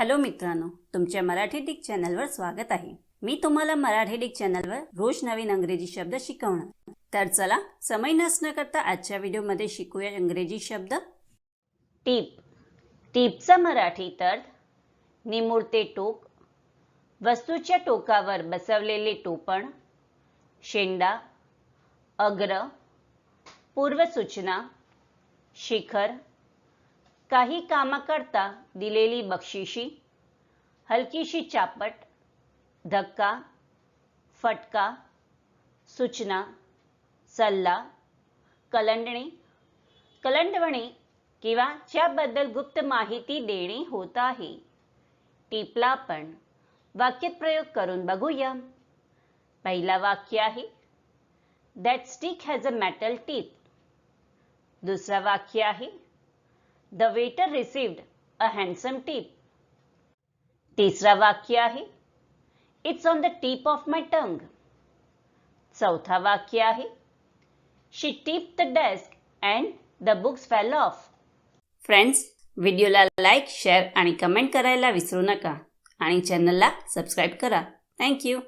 Hello मित्रांनो तुमच्या Marathi Dick चॅनलवर स्वागत आहे. मी तुम्हाला मराठी डिक चॅनलवर रोज नवीन अंग्रेजी शब्द शिकवणार. तर चला समय नसणं करता आजच्या व्हिडिओमध्ये शिकूया इंग्रजी शब्द. टीप. टीपचा मराठी तर निमुळते टोक वस्तूच्या टोकावर बसवलेले टोपण शेंडा अग्र पूर्वसूचना शिखर काही कामाकरता दिलेली बक्षिशी हलकीशी चापट धक्का फटका सूचना सल्ला कलंडणे कलंडवणे किंवा ज्याबद्दल गुप्त माहिती देणे होत आहे. टिपला आपण वाक्यप्रयोग करून बघूया. पहिला वाक्य आहे that stick has a metal tip दुसरा वाक्य आहे the waiter received a handsome tip तिसरा वाक्य आहे. It's on the tip of my tongue चौथा वाक्य आहे. She tip the desk and the books fell off friends व्हिडिओला लाईक शेअर आणि कमेंट करायला विसरू नका. आणि चॅनलला सबस्क्राईब करा. थँक्यू